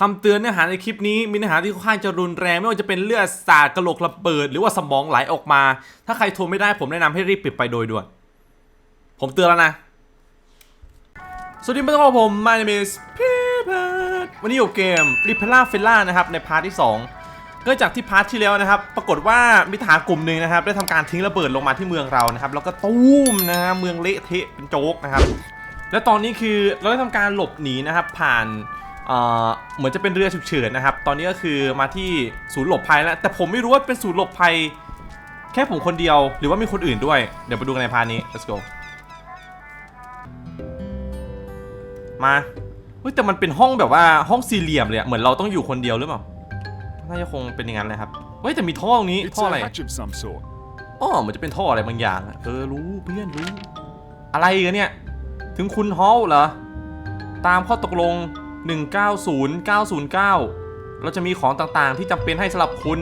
คำเตือนเนื้อหาในคลิปนี้มีเนื้อหาที่ค่อนข้างจะรุนแรงไม่ว่าจะเป็นเลือดสาดกระโหลกระเบิด หรือว่าสมองไหลออกมา ถ้าใครทนไม่ได้ผมแนะนำให้รีบปิดไปโดยด่วน ผมเตือนแล้วนะ สวัสดีเพื่อนของผม my name is p e p e r วันนี้อยู่เกม r e p e l a f e l l a นะครับในพาร์ทที่2เนื่องจากที่พาร์ทที่แล้วนะครับ ปรากฏว่ามิถากลุ่มหนึ่งนะครับ ได้ทำการทิ้งระเบิดลงมาที่เมืองเรานะครับ แล้วก็ตุ้มนะฮะเมืองเละเทะเป็นโจ๊กนะครับ และตอนนี้คือเราได้ทำการหลบหนีนะครับผ่าน เอ่อเหมือนจะเป็นเรือฉุกเฉินนะครับ ตอนนี้ก็คือมาที่ศูนย์หลบภัยแล้ว แต่ผมไม่รู้ว่าเป็นศูนย์หลบภัย แค่ผมคนเดียวหรือว่ามีคนอื่นด้วย เดี๋ยวไปดูกันในพาร์ทนี้ let's go มาเฮ้ยแต่มันเป็นห้องแบบว่าห้องสี่เหลี่ยมเลยอะเหมือนเราต้องอยู่คนเดียวหรือเปล่า น่าจะคงเป็นอย่างนั้นเลยครับ เฮ้ยแต่มีท่อตรงนี้ It's ท่อ a อะไร hatch of some sort. อ๋อมันจะเป็นท่ออะไรบางอย่างอะเออรู้เพื่อนรู้ อะไรกันเนี่ย ถึงคุณฮอลเหรอ ตามข้อตกลง 190909 เราจะมีของต่างๆ ที่จำเป็นให้สำหรับคุณ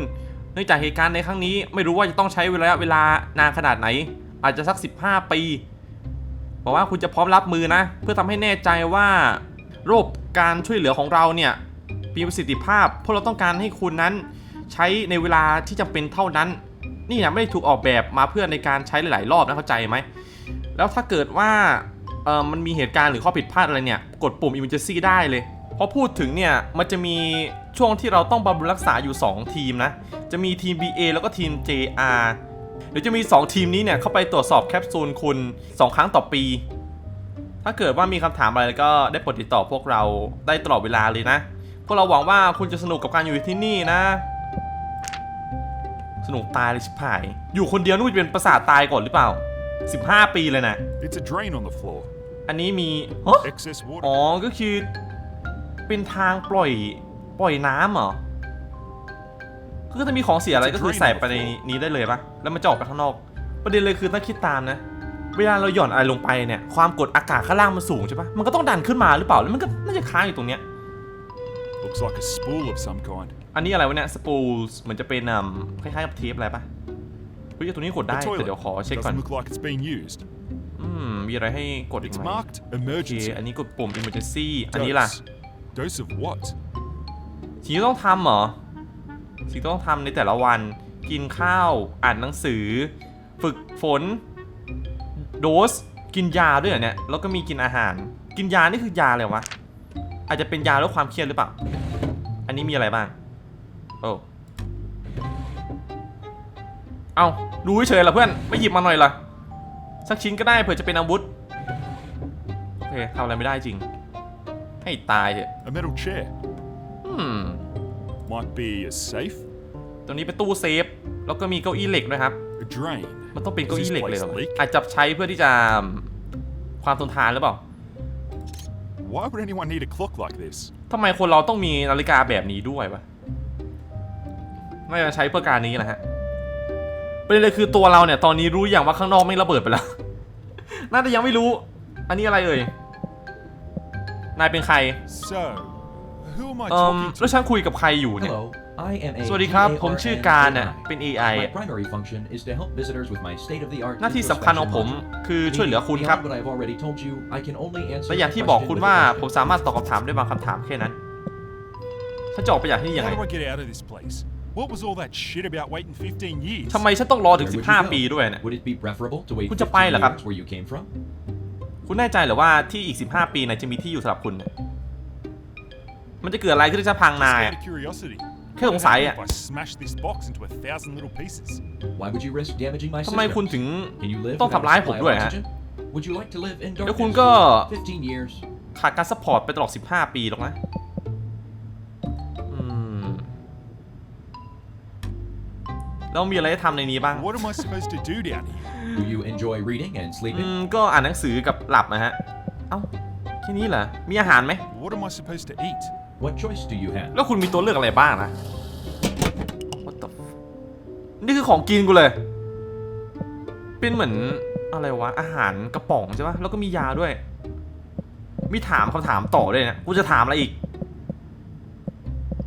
เนื่องจากเหตุการณ์ในครั้งนี้ ไม่รู้ว่าจะต้องใช้เวลาเวลานานขนาดไหน อาจจะสัก 15 ปีบอกว่าคุณจะพร้อมรับมือนะ เพื่อทำให้แน่ใจว่า ระบบการช่วยเหลือของเราเนี่ยมีประสิทธิภาพ เพราะเราต้องการให้คุณนั้นใช้ในเวลาที่จำเป็นเท่านั้น นี่นะไม่ได้ถูกออกแบบมาเพื่อในการใช้หลาย ๆ รอบนะเข้าใจไหม แล้วถ้าเกิดว่า ออมันมีเหตุการณ์หรือข้อผิดพลาดอะไรเนี่ย กดปุ่ม emergency ได้เลยเพราะพูดถึงเนี่ยมันจะมีช่วงที่เราต้องบำรุงรักษาอยู่ 2 ทีมนะ จะมีทีม BA แล้วก็ทีม JR เดี๋ยวจะมี 2 ทีมนี้เนี่ยเข้าไปตรวจสอบแคปซูลคุณ 2 ครั้งต่อปี ถ้าเกิดว่ามีคำถามอะไรก็ได้ปรดติดต่อพวกเราได้ตลอดเวลาเลยนะ พวกเราหวังว่าคุณจะสนุกกับการอยู่ที่นี่นะ สนุกตายเลยชิบหาย อยู่คนเดียวนู่นจะเป็นประสาทตายก่อนหรือเปล่า 15 ปีเลยนะ It's a drain on the floor. อันนี้มีฮะ Excess อ๋อ water. ก็คือ เป็นทางปล่อย ปล่อยน้ำเหรอคือถ้ามีของเสียอะไรก็คือใส่ไปในนี้ได้เลยปะแล้วมันจะออกไปข้างนอก ประเด็นเลยคือถ้าคิดตามนะ เวลาเราหย่อนอะไรลงไปเนี่ย ความกดอากาศข้างล่างมันสูงใช่ปะมันก็ต้องดันขึ้นมาหรือเปล่า แล้วมันก็น่าจะค้างอยู่ตรงเนี้ย Looks like a spool of some kind. อันนี้อะไรวะเนี่ย สปูลเหมือนจะเป็นอืมคล้ายๆกับเทปอะไรปะเฮ้ยตรงนี้กดได้ The แต่เดี๋ยว toilet ขอเช็คก่อน doesn't look like it's being used. อืม มีอะไรให้กดอีก It's ไหม marked โอเค emergency. อันนี้กดปุ่ม emergency อันนี้ล่ะ Dose. Dose of what? สิ่งที่ต้องทำเหรอ สิ่งที่ต้องทำในแต่ละวัน กินข้าว อ่านหนังสือ ฝึกฝน โดส กินยาด้วยเหรอเนี่ย แล้วก็มีกินอาหาร กินยานี่คือยาอะไรวะ อาจจะเป็นยาลดความเครียดหรือเปล่า อันนี้มีอะไรบ้าง โอ้ เอาดูเฉยๆเหรอเพื่อน ไม่หยิบมาหน่อยเหรอ สักชิ้นก็ได้เผื่อจะเป็นอาวุธโอเคทำอะไรไม่ได้จริง ให้ตายเถอะ A metal chair. อืม Might be a safe. ตรงนี้เป็นตู้เซฟ แล้วก็มีเก้าอี้เหล็กด้วยครับ A drain. มันต้องเป็นเก้าอี้เหล็กเลยเหรอ Is this place leak? อาจจะใช้เพื่อที่จะความทนทานหรือเปล่า Why would anyone need a clock like this? ทำไมคนเราต้องมีนาฬิกาแบบนี้ด้วยวะน่าจะใช้เพื่อการนี้แหละฮะ ประเด็นเลยคือตัวเราเนี่ย ตอนนี้รู้อย่างว่าข้างนอกไม่ระเบิดไปแล้ว น่าจะยังไม่รู้ อันนี้อะไรเอ่ย นายเป็นใคร So, who am I เอ่ม talking แล้ว to? ฉันคุยกับใครอยู่เนี่ย Hello, I am a สวัสดีครับ ผมชื่อการน่ะ AI. เป็น AI My อะ primary function is to help visitors with my state-of-the-art หน้าที่สำคัญของผม introspection คือ module. ช่วยเหลือคุณครับ Beyond what I've already told you, I can only answer และอย่าง your ที่บอก question คุณ with ว่า a ผม question. สามารถตอบคำถามได้บางคำถามแค่นั้น ฉันจะออกไปจากที่นี่ยังไง How do I get out of this place? What was all that shit about waiting 15 years? ทำไมฉันต้องรอถึง Where would you 15 go? ปีด้วยเนี่ย Would it be preferable to wait คุณ15จะไปเหรอครับ years where you came from? คุณแน่ใจเหรือว่าที่อีก 15 ปีเนี่ยจะมีที่อยู่สำหรับคุณเนี่ยมันจะเกิดอะไรขึ้นถ้าพัง Just นาย out อะ of curiosity. แค่สงสัย What อะ happens if I smash this box into a thousand little pieces? Why would you risk damaging my ทำไม system? คุณถึง Can you live ต้อง without ทำร้าย a ผม supply of ด้วยฮะ oxygen? Would you like to live in แล้วคุณ darkness ก็ for 15 years? ขาดการซัพพอร์ตไปตลอด 15 ปีหรอกนะ แล้วมีอะไรให้ทำในนี้บ้าง What am I supposed to do down here? Do you enjoy reading and อื sleeping? มก็อ่านหนังสือกับหลับนะฮะ เอ้าแค่นี้เหรอ มีอาหารไหม What am I supposed to eat? What choice do you have? แล้วคุณมีตัวเลือกอะไรบ้างนะ What the f- นี่คือของกินกูเลย เป็นเหมือนอะไรวะ อาหารกระป๋องใช่ปะแล้วก็มียาด้วย มีถามคำถามต่อด้วยเนี่ยกูจะถามอะไรอีก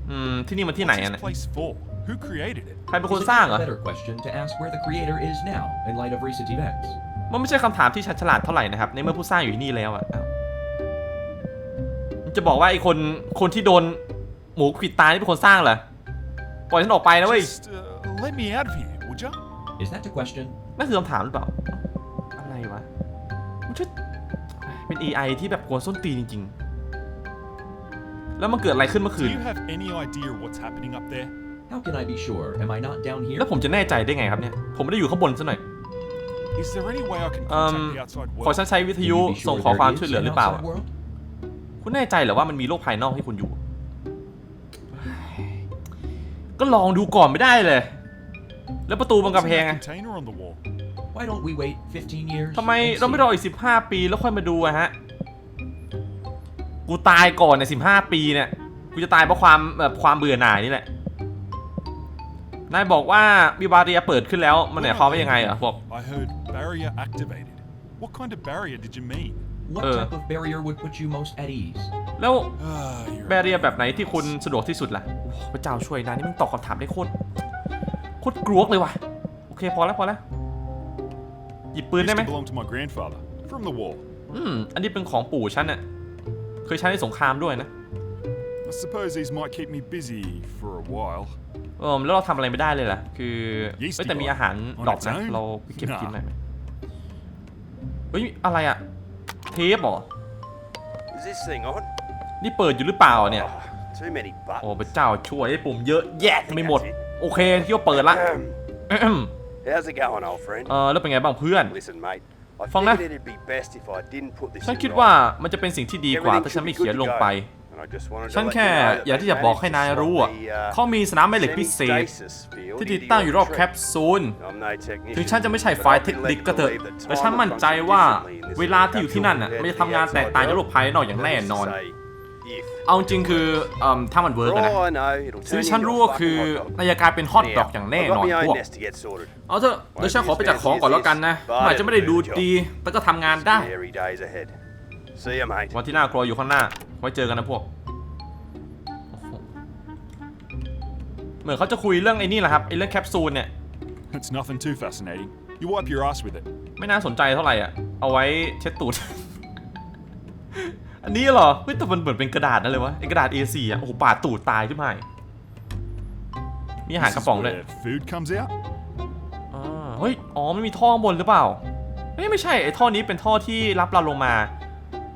อืม ที่นี่มันที่ไหน What's อะ this เนี่ย place for? Who created it? ใครเป็นคน Isn't สร้าง it เหรอ a better question to ask where the creator is now in light of recent events? มันไม่ใช่คำถามที่ชัดฉลาดเท่าไหร่นะครับ ในเมื่อผู้สร้างอยู่ที่นี่แล้วอะอ้าวมันจะบอกว่าไอ้คนคนที่โดนหมูปิดตานี่เป็นคนสร้างเหรอ ปล่อยฉันออกไปนะเว้ย Just uh, let me out of here, would you? Is that the question? นั่นคือคำถามหรือเปล่า อะไรวะมันช่วยเป็น AI ที่แบบกวนส้นตีนจริง ๆ แล้วมันเกิดอะไรขึ้นเมื่อ Do คืน you have any idea what's happening up there? How can I be sure? Am I not down here? แล้วผมจะแน่ใจได้ไงครับเนี่ย ผมไม่ได้อยู่ข้างบนซะหน่อย Is there any way I can Um, contact the outside ขอ world? ฉันใช้วิท Can ยุ you be sure ส่งขอ there ความ is ช่วยเหลือ an หรือเปล่า outside world? คุณแน่ใจเหรอว่ามันมีโลกภายนอกให้คุณอยู่ ก็ลองดูก่อนไม่ได้เลย แล้วประตูบน What's กำ in แพง that อะ container on the wall? Why don't we wait 15 years? ทำไม and เราไม่ see? รออีก 15 ปีแล้วค่อยมาดูอะฮะ กูตายก่อนใน 15 ปีเนี่ย กูจะตายเพราะความแบบความเบื่อหน่ายนี่แหละ นายบอกว่ามีบาเรียเปิดขึ้นแล้วมันหมายความว่ายังไงอะบอก I heard barrier activated. What kind of barrier did you mean? What Uh. type of barrier would put you most at ease? แล้ว Ah, you're แบเรียแบบไหนที่คุณสะดวกที่สุดล่ะโอ้โหพระเจ้าช่วยนะนี่มึงตอบคำถามได้โคตรโคตรกรวกเลยว่ะ โอเคพอแล้วพอแล้ว หยิบปืน used ได้ไหม to belong to my grandfather. From the war. อืม อันนี้เป็นของปู่ฉันน่ะ เคยใช้ในสงครามด้วยนะ I suppose these might keep me busy for a while. เออแล้วเราทำอะไรไม่ได้เลยล่ะ คือ Yeasty เอ้ยแต่มี boy. อาหาร On ดรอปนะ its own? เราไปเก็บ Nah. กินหน่อยไหมเฮ้ยอะไรอะเทปเหรอ Is this thing on? นี่เปิดอยู่หรือเปล่าเนี่ย Oh, too many โอ้ buttons. พระเจ้าช่วยไอ้ปุ่มเยอะแยะไม่หมด โอเคที่ว่าเปิดละอืม How's it going, old friend? เออแล้วเป็นไงบ้างเพื่อน Listen, mate. I Phong figured nè. it'd be best if I didn't put this ฉัน in คิด writing. ว่ามันจะเป็นสิ่งที่ดีกว่า Everything ถ้าฉัน should ไม่ be เขียน good ล to ง go. ไป And I just wanted to ฉัน let แค่ you know that อยากที่จะ they've บอกให้ managed นาย to รู้ slot อะ the, uh, เขามีสนามแม่เหล็กพิเศษ semi-stasis field ที่ into ติดตั้งอยู่รอบ your แค trip. ปซูล I'm no technician, ถึงฉันจะไม่ใช่ but ฝ่าย I've เทค been นิค led ก็ to เถอะ believe that แต่ฉัน time มั่นใจว่า function differently in this เวลาที่อยู่ที่นั่นน่ะ capsule ไม่ได้ทำงานแตกต่างจากโลกภายนอกอย่างแน่นอน Say, if. เอาจริงคือเอ่อถ้ามันเวิร์ก For อะนะ all I know, it'll สิ่ง turn ที่ you ฉัน into รู้ a ก็ fucking คือ hot dog. นายจะกลายเป็นฮอตดอก Now, อย่างแน่ I've น got อน my พ own วก nest to get sorted. เอาเถอะเดี๋ยวฉันขอไปจากของก่อนแล้วกันนะมันอาจจะไม่ได้ดูดี แต่ก็ทำงานได้ Scary days ahead. See ya, mate. วันที่น่ากลัวอยู่ข้างหน้า ไว้เจอกันนะพวกโอ้โหเหมือนเขาจะคุยเรื่องไอ้นี่แหละครับไอ้เรื่องแคปซูลเนี่ย It's nothing too fascinating. You wipe your ass with it. ไม่น่าสนใจเท่าไหร่อะ เอาไว้เช็ดตูด อันนี้เหรอ เฮ้ยแต่มันเหมือนเป็นกระดาษนั่นเลยวะไอ้กระดาษ A4 อะ โอ้โหปาดตูดตายขึ้นมามีอาหาร This กระ is ป๋องด้วย where food comes out. อ่าเฮ้ย อ๋อไม่มีท่อข้างบนหรือเปล่าเอ้ย ไม่ใช่ ไอ้ท่อนี้เป็นท่อที่รับเราลงมา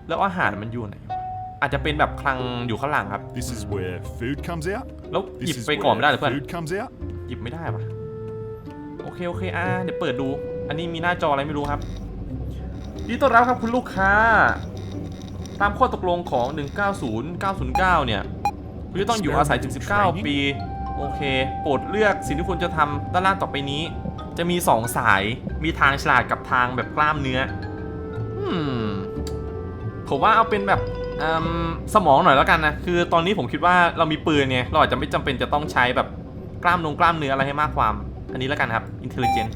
แล้วอาหารมันอยู่ไหนวะอาจจะเป็นแบบคลังอยู่ข้างหลังครับ This is where food comes out. แล้วหยิ This บ is ไปก่อนไม่ได้เหร where อเพื่อน food comes out. หยิบไม่ได้ปะโอเค โอเค อ่าเดี๋ยวเปิดดู อันนี้มีหน้าจออะไรไม่รู้ครับยินดีต้อนรับครับคุณลูกค้า ตามข้อตกลงของ 190 909 เนี่ย คุณจะต้องอยู่อาศัยถึง 19 ปี โอเค โปรดเลือกสิ่งที่คุณจะทำด้านล่างต่อไปนี้ จะมี 2 สาย มีทางฉลาดกับทางแบบกล้ามเนื้อ อืม ผมว่าเอาเป็นแบบอืมสมองหน่อยแล้วกันนะ คือตอนนี้ผมคิดว่าเรามีปืนเนี่ยเราอาจจะไม่จำเป็นจะต้องใช้แบบกล้ามนงกล้ามเนื้ออะไรให้มากความ อันนี้แล้วกันครับ intelligent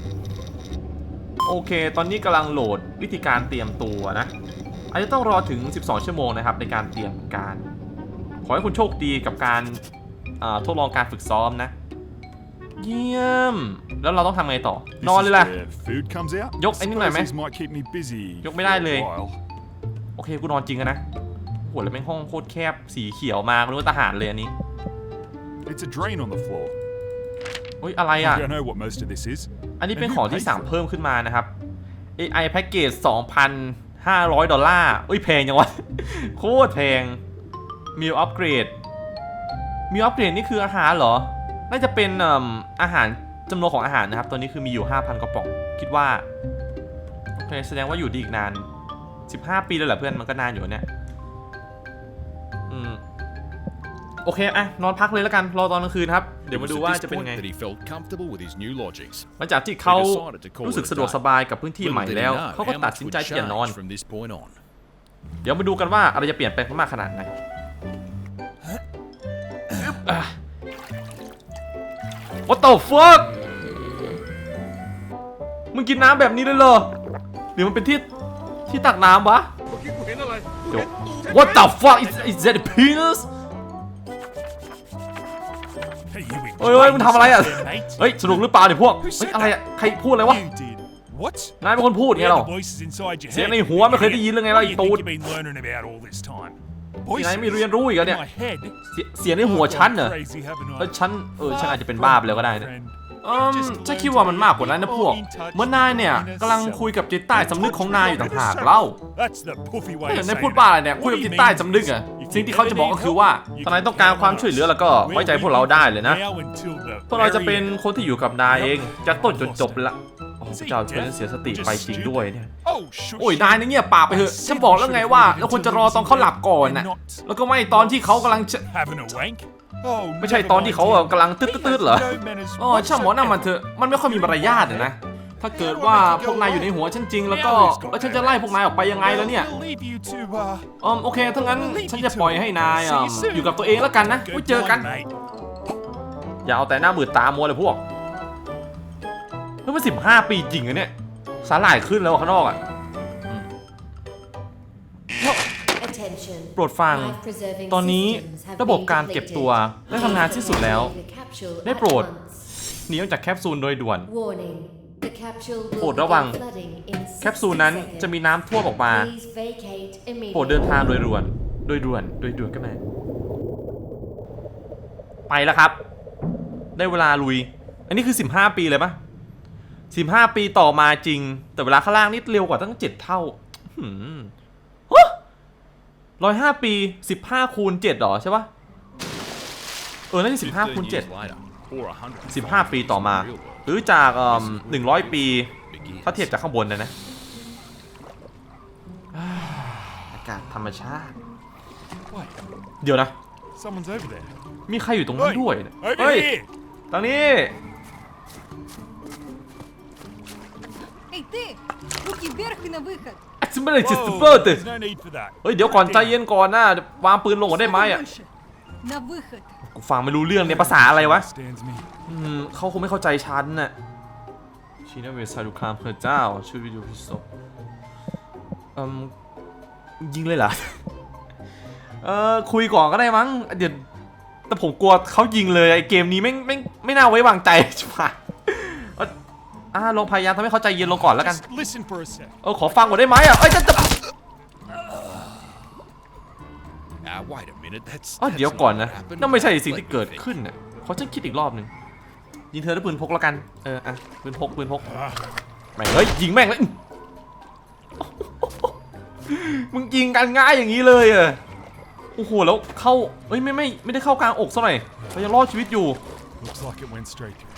โอเค ตอนนี้กำลังโหลดวิธีการเตรียมตัวนะอาจจะต้องรอถึง 12 ชั่วโมงนะครับในการเตรียมการ ขอให้คุณโชคดีกับการอ่าทดลองการฝึกซ้อมนะ เยี่ยม แล้วเราต้องทำไงต่อ This นอน is เลยล่ะ where food comes out. Yok, anh nói Suppose mày. these might keep me busy Yok, for mấy đai a lười. while. โอเคกูนอนจริงอะนะโหแล้วแม่งห้องโคตรแคบสีเขียวมาคุณว่าทหารเลยอันนี้ It's a drain on the floor. เฮ้ยอะไรอะ I don't know what most of this is. อันนี้เป็น And ของ who ที่ paid สั่ง for it? เพิ่มขึ้นมานะครับ AI Package 2,500 ดอลลาร์เอ้ยแพงจังวะ โคตรแพง Meal Upgrade Meal Upgrade นี่คืออาหารเหรอ น่าจะเป็นเอิ่มอาหารจำนวนของอาหารนะครับตอนนี้คือมีอยู่ 5,000 กระป๋อง คิดว่า โอเค แสดงว่าอยู่ดีอีกนาน 15ปีเลยเหรอเพื่อนมันก็นานอยู่เนี่ยอืมโอเคอะนอนพักเลยแล้วกันรอตอนกลางคืนครับเดี๋ยว It มา was ดู at ว่า this จะเป็น point ไง that he felt comfortable with his new lodgings. หลังจากที่เขา He decided to call รู้สึก it a สะดวก day. สบายกับพื้นที่ใหม่ Little did แล้ว he know เขาก็ how ตัด much สิน would ใจที่จะนอน change from this point on. เดี๋ยวมาดูกันว่าอะไรจะเปลี่ยนแปลงมากขนาดไหนอะ What the fuck มึงกินน้ำแบบนี้เลยเหรอหรือมันเป็นที่ ที่ตักน้ำวะเดี๋ยว What the fuck is is that a penis Hey, you เฮ้ยเฮ้ยมึงทำอะไรอะ there, mate. เฮ้ย สนุกหรือเปล่าเนี่ยพวก เฮ้ย อะไรอะ ใครพูดอะไรวะ You did. What? นายเป็นคนพูดไง Yeah, เรา the voices inside your เสียง head. ในหัวไม่เคยได้ยินเรื่องไง What ล่ะ do ไอ้ you ตู think ด you've been learning about all this time? ที่ไหนไม่เรียนรู้อีกเหรอเนี่ย In my head. เสียเสียงในหัวฉันเหรอ Crazy, haven't I? เออฉันเออฉันอาจจะเป็นบ้าไปแล้วก็ได้นะ Friend. เออฉันคิดว่ามันมากกว่านั้นนะพวก เมื่อนายเนี่ยกำลังคุยกับจิตใต้สำนึกของนายอยู่ต่างหากเล่า That's the puffy way เฮ้ย of นาย saying พูด it. บ้าอะไรเนี่ยคุย What กับ do จิ you ตใต้ mean? สำนึกอะ If สิ่งที่เขาจะบอกก็คือว่า you ถ้านายต้องการความช่วยเหลือแล้วก็ไว้ใจพวกเราได้เลยนะ Now until the พวกเราจะเป็น very คนที่อยู่กับนายเองจากต้นจนจบเลยละ โอ้พระเจ้าช่วยฉันเสียสติไปจริงด้วยเนี่ย Oh, shush. โอ้ยนายนี่เงียบปากไปเถอะฉันบอกแล้วไงว่าเราควรจะรอตอนเขาหลับก่อนน่ะแล้วก็ไม่ตอนที่เขากำลังจะ Having a wank? Oh, ไม่ใช่ never ตอนที่เขา mind อะ him. กำลังตืด He ตืด has เหรอ no manners อ๋อช่างหมอนั่นมัน whatsoever. เถอะมันไม่ค่อยมีมารยาทอะนะ ถ้าเกิดว่าพวกนายอยู่ในหัวฉันจริง แล้วก็แล้วฉันจะไล่พวกนายออกไปยังไงแล้วเนี่ย We'll leave you to, uh, อืมโอเคถ้างั้นฉันจะปล่อยให้นายอะอยู่กับตัวเองแล้วกันนะไว้เจอกัน goodbye, mate. อย่าเอาแต่หน้ามืดตามัวเลยพวก เฮ้ยมันสิบห้าปีจริงอะเนี่ย สาหร่ายขึ้นแล้วข้างนอกอะ Attention. โปรดฟัง Life-preserving ตอนนี้ systems have ระบบ been การเก็บตัว depleted. ได้ทำงานที่สุดแล้ว Leave the capsule ได้ at โปรด once. หนีออกจากแคปซูลโดยด่วน Warning. The capsule will โปรดระวัง begin flooding in แคปซูลนั้น60จะมี seconds. น้ำท่วมออกมา Please vacate โปรดเดิน immediately. ทางโดยด่วน โดยด่วน โดยด่วนก็มาไปแล้วครับ ได้เวลาลุย อันนี้คือ 15 ปีเลยปะ 15ปีต่อมาจริง แต่เวลาข้างล่างนี่เร็วกว่าตั้ง7เท่าร้อยห้าปี15คูณ7หรอใช่ปะเออน่าจะ15คูณ15 years later, or 7 100 15ปีต่อมา หรือจากเอ่อ100ปี ถ้าเทียบจากข้างบนนะนะอ่าอากาศธรรมชาติ Wait, เดี๋ยวนะ someone's over there. มีใครอยู่ตรงนั้น Hey, ด้วยเนี่ย over เฮ้ย here. ตรงนี้ ты! Руки вверх и на выход! ฉันไม่ได้จิต Whoa, สเปอร์ตึ there's no need for that. เฮ้ย เดี๋ยวก่อนใจเย็นก่อนนะวางปืนลงก่อนได้ไหมอ่ะ Выше! На выход! กูฟังไม่รู้เรื่องเนี่ยภาษาอะไรวะ Stands me. อืมเขาคงไม่เข้าใจฉันน่ะชีนาเวซาดุคามพระเจ้าช่วยวิดีโอพิโซอืมยิงเลยเหรอ เออคุยก่อนก็ได้มั้ง เดี๋ยวแต่ผมกลัวเขายิงเลยไอเกมนี้ไม่งไม่งไม่น่าไว้วางใจ ชิบหายเอ้ย อ่าลองพยายามทำให้เขาใจเย็นลงก่อนแล้วกัน Just listen for a sec. เออขอฟังก่อนได้ไหมอะเอ้ยจะจะ Ah, wait a minute. That's. อ๋อ that's เดี๋ยวก่อน not นะ what happened. นั่นไม่ใช่สิ่ง Let ที่ me เกิด think. ขึ้นน่ะขอฉันคิดอีกรอบหนึ่งยิงเธอด้วยปืนพกแล้วกัน เออ อะ ปืนพก ปืนพกแม่งเฮ้ย ยิงแม่งเลยมึงยิงกันง่ายอย่างนี้เลยเหรอะโอ้โห แล้วเข้าเอ้ย ไม่ไม่ ไม่ได้เข้ากลางอกซะหน่อยเรายังรอดชีวิตอยู่ Looks like it went straight through.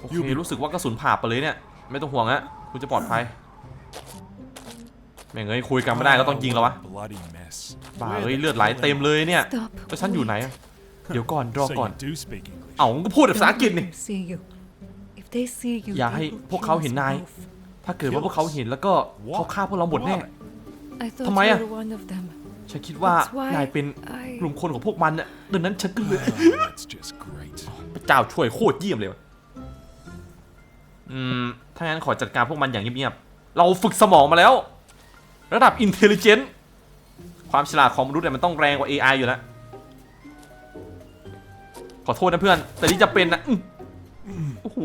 โอเครู้สึกว่ากระสุนผ่าไปเลยเนี่ย ไม่ต้องห่วงฮะคุณจะปลอดภัยแม่งเอ้ยคุยกันไม่ได้ก็ต้องยิงแล้ววะ Bloody mess. บ้า Where เอ้ย the เลือดไหล hell am เต็ม I? เลยเนี่ย Stop. แล้วฉันอยู่ไหนอะเดี๋ยวก่อนรอ So ก่อน you do speak English. เอ้ามึงก็พูดภาษาอังกฤษนี่ Don't let them see you. If they see you, อย่า they ให้ will พวกเขา kill เห็น us นาย both. ถ้าเกิดว่าพวกเขาเห็นแล้วก็เขาฆ่าพวกเราหมดแน่ I thought Thầm you à? were one of them. ฉันคิดว่า That's why นายเป็น I- กลุ่มคนของพวกมันน่ะดังนั้นฉันก็เลย Oh, that's just great. พระเจ้าช่วยโคตรเยี่ยมเลยวะ อืม ถ้างั้นขอจัดการพวกมันอย่างเงียบๆ เราฝึกสมองมาแล้ว ระดับ intelligent ความฉลาดของมนุษย์เนี่ยมันต้องแรงกว่า AI อยู่แล้ว ขอโทษนะเพื่อน แต่นี่จะเป็นนะโอ้โห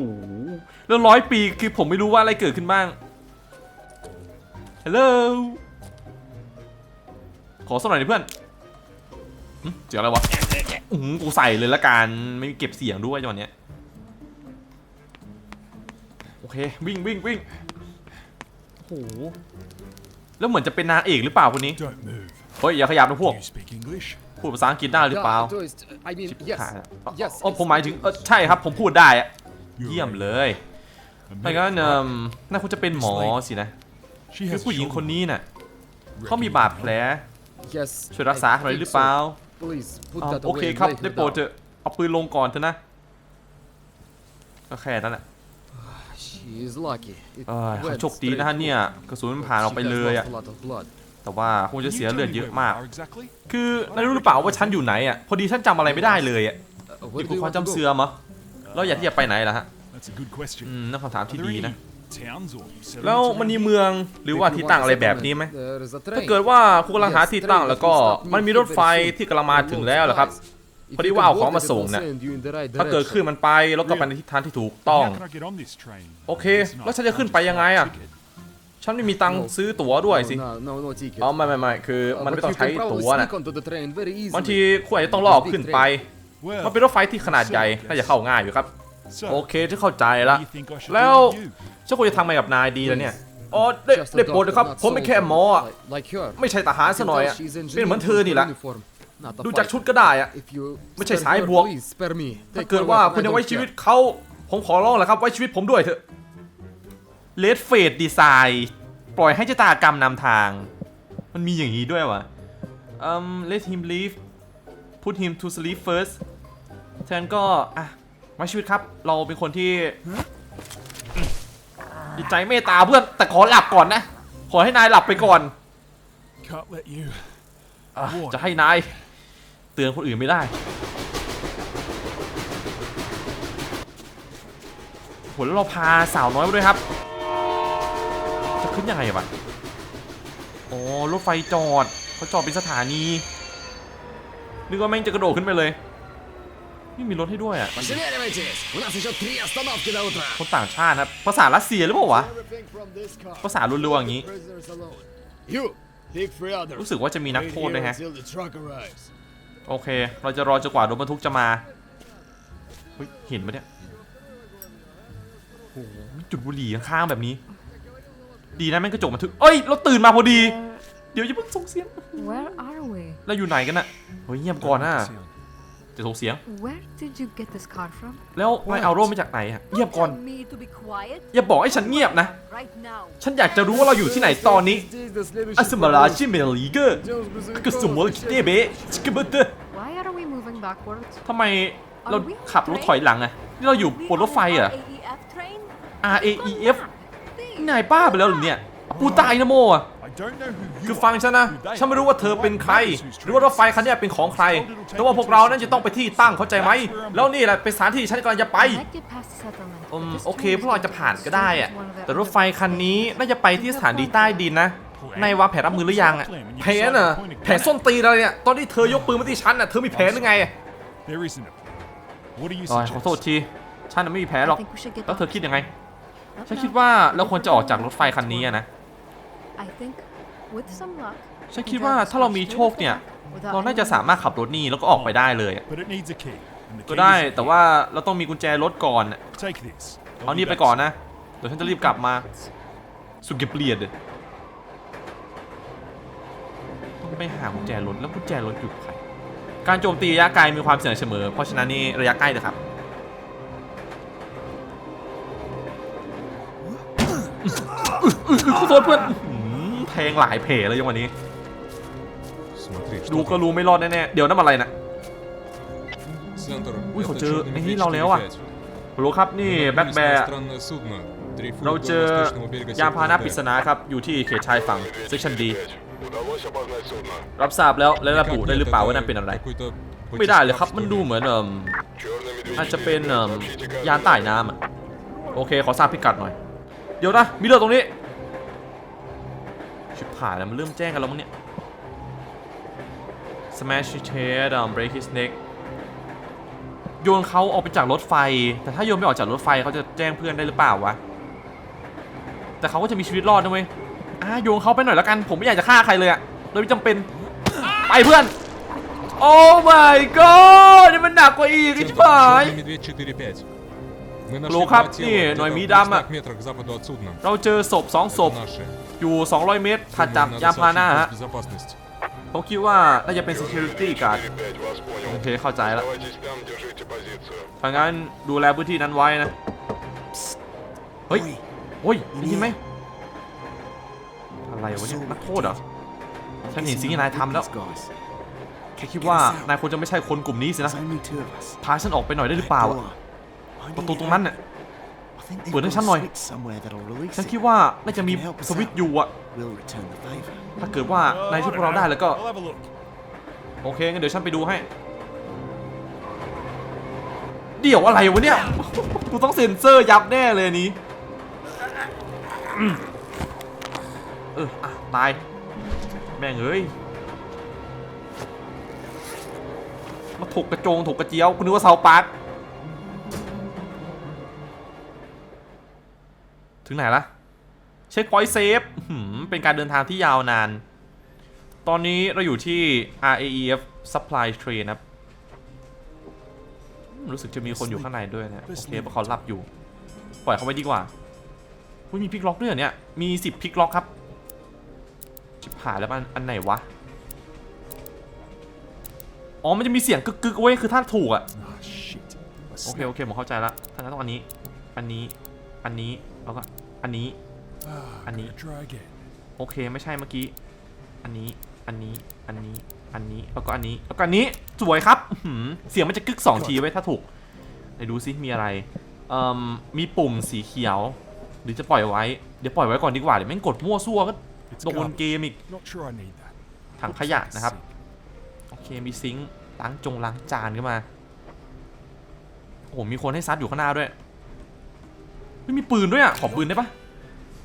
แล้วร้อยปีคือผมไม่รู้ว่าอะไรเกิดขึ้นบ้างฮัลโหลขอสักหน่อยดิเพื่อนอื้อเสียงอะไรวะอือกูใส่เลยละกัน ไม่มีเก็บเสียงด้วยจังหวะเนี้ย เค วิ่งวิ่งวิ่งโหแล้วเหมือนจะเป็นนางเอกหรือเปล่าคนนี้เฮ้ยอย่าขยับนะพวกพูดภาษาอังกฤษได้หรือเปล่าใชิบอ้ผมหมายถึงใช่ครับผมพูดได้เยี่ยมเลยไม่งั้นน่าคุณจะเป็นหมอสินะคือผู้หญิงคนนี้น่ะเขามีบาดแผลช่วยรักษาอะไรหรือเปล่าโอเคครับได้โปรดเถอะเอาปืนลงก่อนเถอะนะ ก็แค่นั้นแหละ เอ้ยเขา went โชคดีนะฮะ straight เนี่ย through. กระสุนมัน But ผ่านออกไป she has เลยอะ lost a lot of blood. แต่ว่าคงจะ Can เสีย you เลือ tell ด me เยอะ where we มาก are exactly? คือนายรู้หรือเปล่าว่าฉันอยู่ไหนอะพอดีฉันจำอะไรไม่ได้เลยอะ Uh, นี่ where กู do you ความ want to จำ go? เสื่อมเหรอแล้วอยากที่จะไปไหนล่ะฮะ That's a good question. อืมนั่นคำถาม Are ที่ there ดี any นะ towns or แล้ว settlements มันมี around เมืองหรือว่า If ที่ you ตั้ง want อะไร a แบบนี้ไหม settlement, there is a ถ้า train. เกิดว่าคุณกำลังหาที่ตั้งแล้วก็มันมีรถไฟที่กำลังมาถึงแล้วเหรอครับ If พอดี you ว่า can เอาของ walk มา it, it ส่ง will น่ะ send you in the right ถ้าเกิด direction. ขึ้นมันไปแล้วก็ไปในทิศทางที่ถูกต้อง How can I get on this train? โอเค It's not- แล้วฉันจะขึ้นไปยังไง I'll อะ just buy a ticket. ฉันไม่มีตังค์ซื้อตั๋วด้วย No, สิ no, no, no ticket. อ๋อไม่ไม่ไม่คือ Uh, มัน but ไม่ต้อง you ใช้ can probably ตั๋วนะ sneak onto the train very easily. บางทีคุณอาจจะต้องลอกขึ้นไป Well, มันเป็นรถไฟที่ขนาดใหญ่ น่าจะเข้าง่ายอยู่ครับ so, โอเคที่เข้าใจละ what do you think I should แล้ว do with you? ฉันควรจะทำไงกับนายดีล่ะเนี่ยอ๋อได้ Just a ได้โปรด doctor, นะครับ not ผมเป็นแค่ soldier. หมออะ Like, like her. ไม่ใช่ทหารซะหน่อยอะ She's เป็นเหมือน engineered เธอนี่แหละ uniform, not a ดูจาก fighter. ชุดก็ได้อะ If you ไม่ใช่ spare สาย her, บวก please spare me. ถ้า Take เกิด my ว่า weapon, คุณ I ยัง don't ไว้ชี care. วิตเขาผมขอร้องแหละครับไว้ชีวิตผมด้วยเถอะเลดเฟดดีไซน์ปล่อยให้ชะตากรรมนำทาง มันมีอย่างนี้ด้วยวะอืม let him leave put him to sleep first แทนก็ อะไว้ชีวิตครับ เราเป็นคนที่จิตใจเมตตาเพื่อน แต่ขอหลับก่อนนะ ขอให้นายหลับไปก่อน Can't let you. อะจะให้นาย เตือนคนอื่นไม่ได้โหแล้วเราพาสาวน้อยไปด้วยครับ จะขึ้นยังไงวะอ๋อรถไฟจอดเขาจอดเป็นสถานีนึกว่าแม่งจะกระโดดขึ้นไปเลยนี่มีรถให้ด้วยอะคนต่างชาตินะภาษารัสเซียหรือเปล่าวะ ภาษารุนลวงอย่างนี้ รู้สึกว่าจะมีนักโทษนะฮะ until the truck arrives. โอเค เราจะรอจนกว่ารถบรรทุกจะมาเฮ้ยเห็นปะเนี่ยโอ้โหมีจุดบุหรี่ข้างๆแบบนี้ ดีนะแม่งกระจกบันทึกเอ้ย เราตื่นมาพอดี เดี๋ยวอย่าเพิ่งส่งเสียง Where are we? เราอยู่ไหนกันน่ะเฮ้ยเงียบก่อนนะ Sound. จะส่งเสียงแล้วไายเอาร่มมาจากไหนอะเงียบก่อนอย่าบอกให้ฉันเงียบนะฉันอยากจะรู้ว่าเราอยู่ที่ไหนตอนนี้ อัสมาราชิเมลีเกอร์กสมวลคิเตเบชิกบเตอร์ทำไมเราขับรถถอยหลังอะนี่เราอยู่บนรถไฟอะ RAEF นายบ้าไปแล้วหรือเนี่ย ปูตายนะโมอะ คือฟังฉันนะ ฉันไม่รู้ว่าเธอเป็นใคร หรือว่ารถไฟคันนี้เป็นของใคร แต่ว่าพวกเรานั้นจะต้องไปที่ตั้งเข้าใจไหม แล้วนี่แหละเป็นสถานที่ฉันกำลังจะไปอืมโอเคพวกเราจะผ่านก็ได้อะแต่รถไฟคันนี้น่าจะไปที่สถานีใต้ดินนะนายวางแผนรับมือหรือยังอะแผนเหรอแผนส้นตีนอะไรเนี่ยตอนที่เธอยกปืนมาที่ฉันน่ะเธอมีแผนหรือไงอ๋อขอโทษทีฉันไม่มีแผนหรอกแล้วเธอคิดยังไงฉันคิดว่าเราควรจะออกจากรถไฟคันนี้นะ ฉัน we คิด can ว่า drive ถ้าเรา straight มี to โช the คเนี่ย fort without เราน่าจะ anyone สามารถขับรถนี่แล้วก็ออกไปได้เลยอะ But it needs a key. And the ก็ key ได้ is in แต่ว่าเราต้องมีกุญแจรถก่อนอะ here. Take this. เอานี่ไปก่อนนะ เดี๋ยวฉันจะรีบกลับมา สุดเก็บเปลี่ยนเลยต้องไปหากุญแจรถแล้วกุญแจรถอยู่กับใคร การโจมตีระยะไกลมีความเสี่ยงเสมอ เพราะฉะนั้นนี่ระยะใกล้เลยครับขอโทษเพื่อนอื้อหือ แทงหลายเพลเลยยังวันนี้ ดูก็รู้ไม่รอดแน่ๆเดี๋ยวน้ำอะไรนะอุ้ยเขาเจอไอ้นี่เราแล้วอะรู้ครับนี่แบ็คแบร์เราเจอยานพาหนะปริศนาครับ อยู่ที่เขตชายฝั่งเซกชันดี รับทราบแล้วและระบุได้หรือเปล่าว่านั่นเป็นอะไร ไม่ได้เลยครับมันดูเหมือนอาจจะเป็นยานใต้น้ำอะโอเค ขอทราบพิกัดหน่อย เดี๋ยวนะ มีเรือตรงนี้ ขาแล้วมันเริ่มแจ้งกันแล้วมั้งเนี่ย smash his head um, break his neck โยนเขาออกไปจากรถไฟ แต่ถ้าโยนไม่ออกจากรถไฟเขาจะแจ้งเพื่อนได้หรือเปล่าวะ แต่เขาก็จะมีชีวิตรอดนะเว้ยอะโยนเขาไปหน่อยแล้วกัน ผมไม่อยากจะฆ่าใครเลยอะโดยไม่จำเป็น ไปเพื่อน โอ้ my god นี่มันหนักกว่าอีกใช่ไหมโลครับนี่หน่อยมีดำอะเราเจอศพสองศพ อยู่ 200 เมตรถัดจากยามพาหนะฮะผมคิดว่าน่าจะเป็น security guard โอเคเข้าใจแล้วถ้างั้นดูแลพื้นที่นั้นไว้นะ เฮ้ยโอ้ยได้ยินไหมอะไรวะเนี่ยนักโทษเหรอฉันเห็นสิ่งที่นายทำแล้วแค่คิดว่านายควรจะไม่ใช่คนกลุ่มนี้สินะพาฉันออกไปหน่อยได้หรือเปล่าประตูตรงนั้นเนี่ย เปิดให้ฉันหน่อย ฉันคิดว่าน่าจะมีสวิตช์อยู่อะถ้าเกิดว่า Uh, นายช่วยพวกเราได้แล้วก็ I'll have a look. โอเคงั้นเดี๋ยวฉันไปดูให้ เดี๋ยวอะไรวะเนี่ย กูต้องเซ็นเซอร์ยับแน่เลยอันนี้อืมเอออะตาย แม่งเอ้ย มาถกกระโจงถกกระเจียว กูนึกว่าเสาปาร์ค ถึงไหนละเช็คพอยต์เซฟเป็นการเดินทางที่ยาวนาน ตอนนี้เราอยู่ที่ RAEF Supply Train นะครับอืมรู้สึกจะมีคนอยู่ข้างในด้วยนะ โอเคเพราะเขาหลับอยู่ ปล่อยเขาไว้ดีกว่าอุ๊ยมีพลิกล็อกด้วยเหรอเนี่ย มี 10พลิกล็อกครับชิบหายแล้วมันอันไหนวะ อ๋อ มันจะมีเสียงกึกๆเว้ย คือถ้าถูกอะ Ah, shit. A โอเค snap. โอเค ผมเข้าใจละถ้างั้นต้องอันนี้ อันนี้ อันนี้ แล้วก็อันนี้ Ah, I gotta need- try again. โอเคไม่ใช่เมื่อกี้ อันนี้ อันนี้ อันนี้ อันนี้ แล้วก็อันนี้ แล้วก็อันนี้ สวยครับอื้อหือเสียงมันจะกึกสองทีไว้ยถ้าถูกไหนดูซิมีอะไรเอ่มมีปุ่มสีเขียว หรือจะปล่อยไว้ เดี๋ยวปล่อยไว้ก่อนดีกว่า เดี๋ยวแม่งกดมั่วซั่วก็ It's โดน garbage. เกมอีก Not sure I need that. ถังขยะนะครับ โอเคมีซิงค์ล้างจงล้างจานขึ้นมา โอ้โหมีคนให้ซัดอยู่ข้างหน้าด้วย ไม่มีปืนด้วยอะ ขอปืนได้ปะ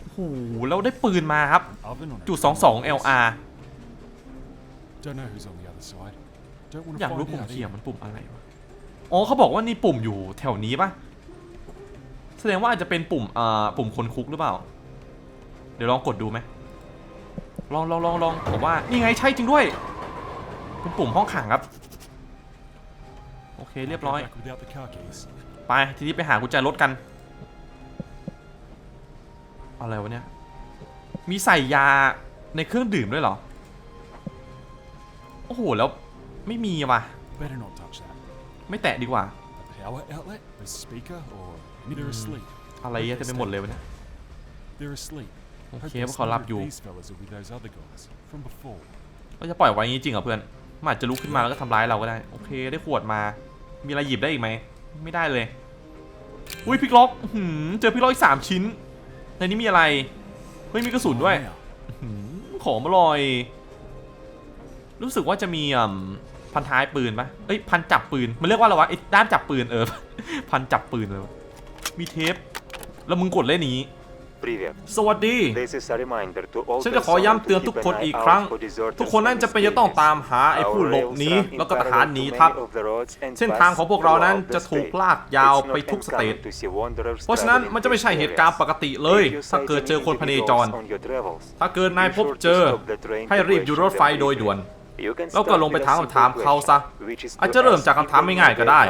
โอ้โหแล้วได้ปืนมาครับ Oven on a จุด tray. 22 LR Don't know who's on the other side. Don't want อยาก to รู้ find ปุ่ม out เขียว either. มันปุ่มอะไรวะ อ๋อเขาบอกว่านี่ปุ่มอยู่แถวนี้ปะแสดงว่าอาจจะเป็นปุ่มเอ่อปุ่มคนคุกหรือเปล่า เดี๋ยวลองกดดูไหมลองลองลองลองผมว่านี่ไงใช่จริงด้วยเป็นปุ่มห้องขังครับ โอเคเรียบร้อย Back without the car keys. ไปทีนี้ไปหากุญแจรถกัน อะไรวะเนี่ย มีใส่ยาในเครื่องดื่มด้วยเหรอ โอ้โห แล้วไม่มีว่ะ Better not touch that. ไม่แตะดีกว่า A power outlet, a speaker, or maybe they're asleep. อะไรเยอะเต็มไปหมดเลยวะเนี่ย They're asleep. โอ Hope เค this พวกเขารับ number อยู่ of these fellas will be those other guys from before. เราจะปล่อยไว้อย่างนี้จริงเหรอเพื่อนมันอาจจะลุกขึ้นมาแล้วก็ทำร้ายเราก็ได้ โอเค ได้ขวดมา มีอะไรหยิบได้อีกไหม ไม่ได้เลย อุ้ยพลิกล็อกอื้อหือเจอพลิกล็อกอีกสามชิ้น ในนี้มีอะไร เฮ้ยมีกระสุนด้วยของอร่อย รู้สึกว่าจะมีพันท้ายปืนปะเอ้ยพันจับปืน มันเรียกว่าอะไรวะด้านจับปืนเออ พันจับปืนเลยมีเทป แล้วมึงกดเล่นนี้ สวัสดี This is a reminder to all ฉันจะขอย้ำเตือนทุกคนอีกครั้ง ทุกคนนั่นจะเป็นจะต้องตามหาไอ้ผู้หลบหนีแล้วก็ทหารหนีทัพเส้นทางของพวกเรานั้นจะถูกลากยาวไปทุกสเตทเพราะฉะนั้นมันจะไม่ใช่เหตุการณ์ปกติเลย ถ้าเกิดเจอคนพเนจร ถ้าเกิดนายพบเจอ ให้รีบหยุดรถไฟโดยด่วน แล้วก็ลงไปถามคำถามเขาซะอาจจะเริ่มจากคำถามไม่ง่ายก็ได้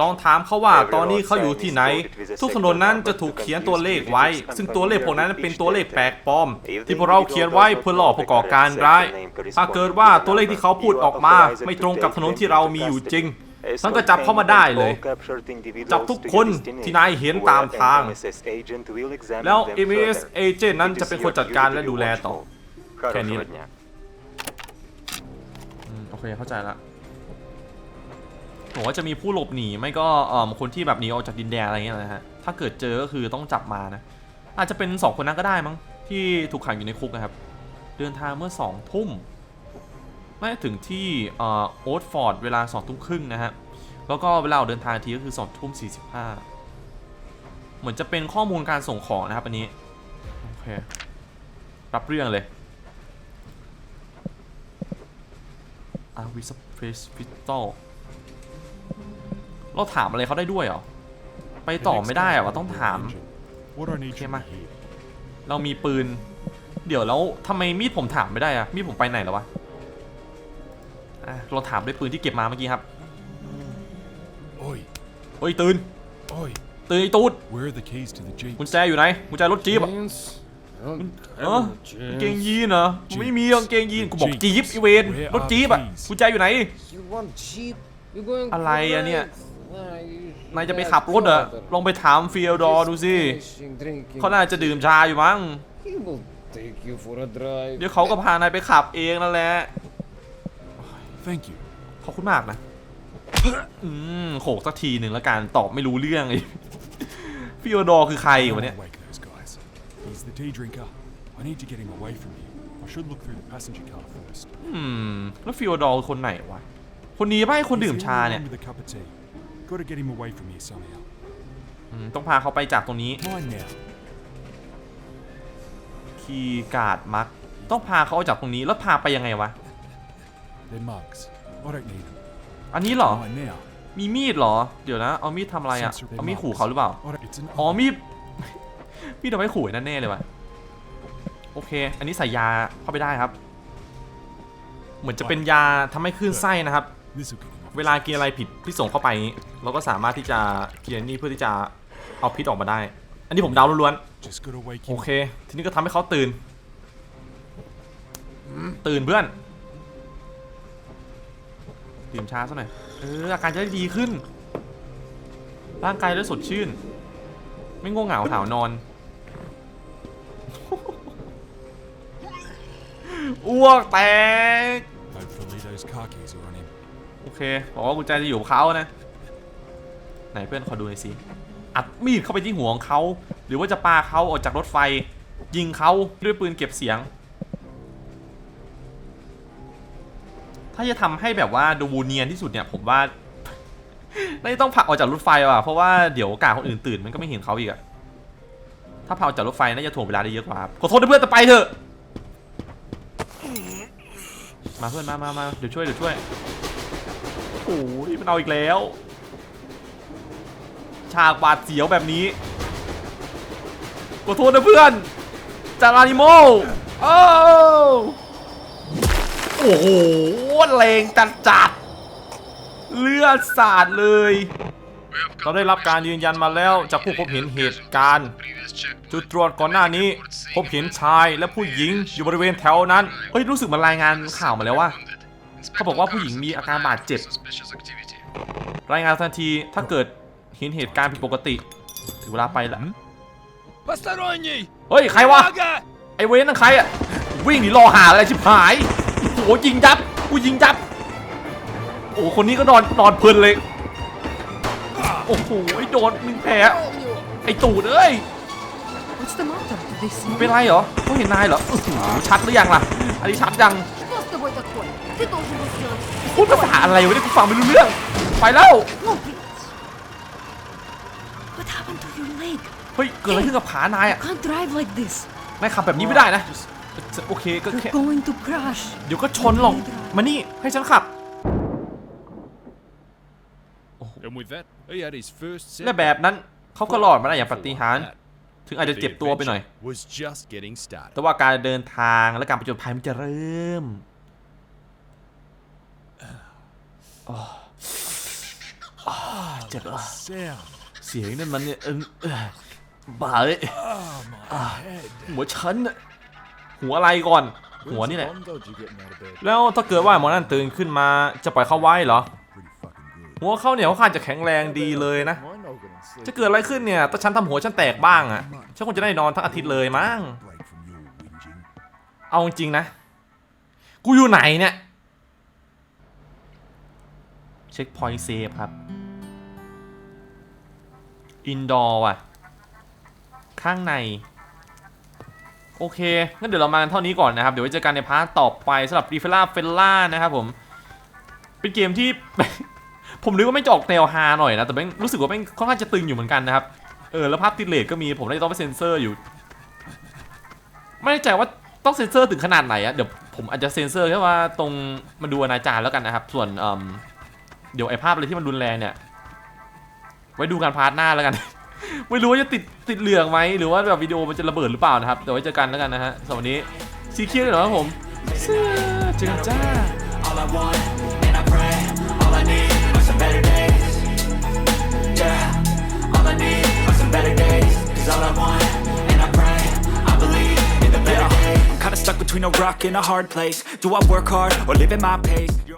ลองถามเขาว่าตอนนี้เขาอยู่ที่ไหน ทุกถนนนั้นจะถูกเขียนตัวเลขไว้ ซึ่งตัวเลขพวกนั้นเป็นตัวเลขแปลกปลอม ที่พวกเราเขียนไว้เพื่อหลอกผู้ก่อการร้ายถ้าเกิดว่าตัวเลขที่เขาพูดออกมา ไม่ตรงกับถนนที่เรามีอยู่จริงฉัฉันนก็ก็จัจับบเข้าเข้ามามาได้ได้เลเลยยจัจับบทุทุกกคคนนที่ที่นานายยเห็เห็นนตาตามมทาทางงแล้แล้วว MS MS Agent นั้นจะเป็นคนจัดการและดูแลต่อ แค่นี้อืมโอ เคเข้าใจละผมว่าจะมีผู้หลบหนีไม่ก็เอ่อคนที่แบบหนีออกจากดินแดนอะไรเงี้ยนะฮะถ้าเกิดเจอก็คือต้องจับมานะ อาจจะเป็นสองคนนั้นก็ได้มั้งที่ถูกขังอยู่ในคุกนะครับ เดินทางเมื่อสองทุ่มน่ถึงที่เอ่อโอ๊ตฟอร์ดเวลาสองทุ่มครึ่งนะฮะแล้วก็เวลาเดินทางทีก็คือสองทุ่มสี่สิบห้าเหมือนจะเป็นข้อมูลการส่งของนะครับอันนี้ โอเค รับเรื่องเลย อาวิสเพรสฟิตอลเราถามอะไรเขาได้ด้วยเหรอ ไปต่อไม่ได้เหรอวะต้องถาม What do I need you to Okay, ma. hear? เรามีปืน เดี๋ยวแล้วทำไมมีดผมถามไม่ได้อะมีดผมไปไหนแล้ววะอะเราถามด้วยปืนที่เก็บมาเมื่อกี้ครับ Oi, เฮ้ยตื่น oi. ตื่นไอ้ตูด Where are the keys to the jeep? กุญแจอยู่ไหนกุญแจรถจี๊ปอะ Jeans. I don't เออกางเกงยีนเหรอกูไม่มีกางเกงยีนกูบอกจี๊จี๊ปปอีเวน Where รถจี๊ปอะ are keys? กุญแจอยู่ไหน You want cheap? You going อะไรอะเนี่ย Nah, you นายจะไปขับรถเหรอลองไปถามฟิลดอร์ดูสิ finishing drinking. เขาน่าจะดื่มชาอยู่มั้ง He will take you for a drive. เดี๋ยวเขาก็พานายไปขับเองนั่นแหละ Thank you. ขอบคุณมากนะ อืมโขกสักทีหนึ่งแล้วกันตอบไม่รู้เรื่องไอ้ฟิโอดอร์คือใคร I วะ don't เนี่ย wanna wake those guys. He's the tea drinker. I need to get him away from you. I should look through the passenger car first. อืมแล้วฟิโอดอร์คือคนไหนวะ คนนี้ป่ะไอ้คน He's ดื่ม the ชา only เนี่ย one with a cup of tea. Gotta get him away from here somehow. อืมต้องพาเขาไปจากตรงนี้ Mine now. คีย์การ์ดมัก ต้องพาเขาออกจากตรงนี้แล้วพาไปยังไงวะ They're mugs. I don't need them. อันนี้เหรอ Mine now. มีมีดเหรอ เดี๋ยวนะ เอามีดทำอะไรอะ Censor เอา their มีดขู่ mugs. เขาหรือเปล่า I don't- It's an อ๋อมีด มีดเอาไว้ขู่นั่นแน่เลยวะโอเค อันนี้ใส่ยาเข้าไปได้ครับ เหมือนจะเป็นยาทำให้คลื่นไส้นะครับ เวลากินอะไรผิดที่ส่งเข้าไป เราก็สามารถที่จะกินนนี่เพื่อที่จะเอาพิษออกมาได้ อันนี้ผมเดาล้วนๆโอเค ทีนี้ก็ทำให้เขาตื่น ตื่นเพื่อนดื่มชาซะหน่อย เอออาการจะได้ดีขึ้น ร่างกายจะได้สดชื่น ไม่ง่วงเหงาหาวนอน อ้วกแตก Hopefully those car keys are on him. โอเคบอกว่ากุญแจจะอยู่กับเขานะ ไหนเพื่อนขอดูหน่อยสิ อัดมีดเข้าไปที่หัวของเขา หรือว่าจะปาเขาออกจากรถไฟ ยิงเขาด้วยปืนเก็บเสียง ถ้าจะทำให้แบบว่าดูเนียนที่สุดเนี่ย ผมว่า น่าจะต้องผลักออกจากรถไฟว่ะ เพราะว่าเดี๋ยวกาคนอื่นตื่นมันก็ไม่เห็นเขาอีกอะถ้าผลักออกจากรถไฟน่าจะถ่วงเวลาได้เยอะกว่าครับขอโทษนะเพื่อนแต่ไปเถอะ มาเพื่อนมามามาเดี๋ยวช่วยเดี๋ยวช่วยโอ้ยมันเอาอีกแล้ว ฉากบาดเสียวแบบนี้ขอโทษนะเพื่อนจารานิโมโอ้โอ้โหแรงจัดจัดเลือดสาดเลย เราได้รับการยืนยันมาแล้วจากผู้พบเห็นเหตุการณ์ จุดตรวจก่อนหน้านี้ พบเห็นชายและผู้หญิงอยู่บริเวณแถวนั้นเฮ้ยรู้สึกมันรายงานข่าวมาแล้วว่าเขาบอกว่าผู้หญิงมีอาการบาดเจ็บ รายงานทันทีถ้าเกิดเห็นเหตุการณ์ผิดปกติถึงเวลาไปละเฮ้ยใครวะไอเวนนั่นใครอะวิ่งหนีรอหาอะไรชิบหายโอ้ยิงยับกูยิงยับโอ้คนนี้ก็นอนนอนเพลินเลย โอ้โหไอโดนหนึ่งแผลไอตูดเอ้ย What's the matter? Do they see เป็น me? ไรเหรอเขาเห็นนายเหรออื้อหือชัดหรือยังล่ะ อันนี้ชัดยัง Что с тобой такое? Ты должен был сделать พูดภาษาอะไรวะเนี่ยกูฟังไม่รู้เรื่อง ไปแล้ว No, please. What happened to your leg? เฮ้ย เกิดอะไรขึ้นกับขานายอ่ะ Can't drive like this. นายขับแบบนี้ไม่ได้นะ โอเค ก็ You're แค่ going to crash. เดี๋ยวก็ชนหรอก มานี่ ให้ฉันขับ And with that, he had his first และแบบนั้นเขาก็รอดมาได้อย่างปาฏิหาริย์ถึงอาจจะเจ็บตัวไปหน่อย Was just getting started. แต่ว่าการเดินทางและการประจนภัยมันจะเริ่มอ๋ออ๋อเจ็บอะ Sound. เสียงนั่นมันเนี่ยเออเออบ้าเลยอ่าหัวฉันน่ะหัวอะไรก่อน หัวนี่แหละ dodgy getting out of bed. แล้วถ้าเกิดว่าหมอนั่นตื่นขึ้นมาจะปล่อยเขาไว้เหรอ Pretty fucking good. หัวเขาเนี่ยเขาค่อนข้างจะแข็งแรงดีเลยนะ จะเกิดอะไรขึ้นเนี่ยถ้าฉันทำหัวฉันแตกบ้างอะฉันคงจะได้นอนทั้งอาทิตย์เลยมั้งเอาจริงนะ กูอยู่ไหนเนี่ยเช็คพอยต์เซฟครับอินดอร์ว่ะ ข้างใน โอเค งั้นเดี๋ยวเรามากันเท่านี้ก่อนนะครับ เดี๋ยวไว้เจอกันในพาร์ทต่อไปสำหรับรีเฟล่าเฟลล่านะครับผม เป็นเกมที่ ผมนึกว่าไม่จะออกแนวฮาหน่อยนะแต่แม่งรู้สึกว่าแม่งค่อนข้างจะตึงอยู่เหมือนกันนะครับเออแล้วภาพติดเลทก็มีผมเลยต้องไปเซ็นเซอร์อยู่ ไม่แน่ใจว่าต้องเซ็นเซอร์ถึงขนาดไหนอะเดี๋ยวผมอาจจะเซ็นเซอร์แค่ว่าตรงมาดูอนาจารแล้วกันนะครับ ส่วนเเดี๋ยวไอภาพอะไรที่มันรุนแรงเนี่ย ไว้ดูกันพาร์ทหน้าแล้วกัน ไม่รู้ว่าจะติดติดเหลืองไหมหรือว่าแบบวิดีโอมันจะระเบิดหรือเปล่านะครับเดี๋ยวไว้เจอกันแล้วกันนะฮะสำหรับวันนี้ซีเคียวเลยเหรอครับผมเสื้อเจอกันจ้า all I want, and I pray, I believe in the better days. I'm kinda stuck between a rock and a hard place. Do I work hard or live at my pace? You're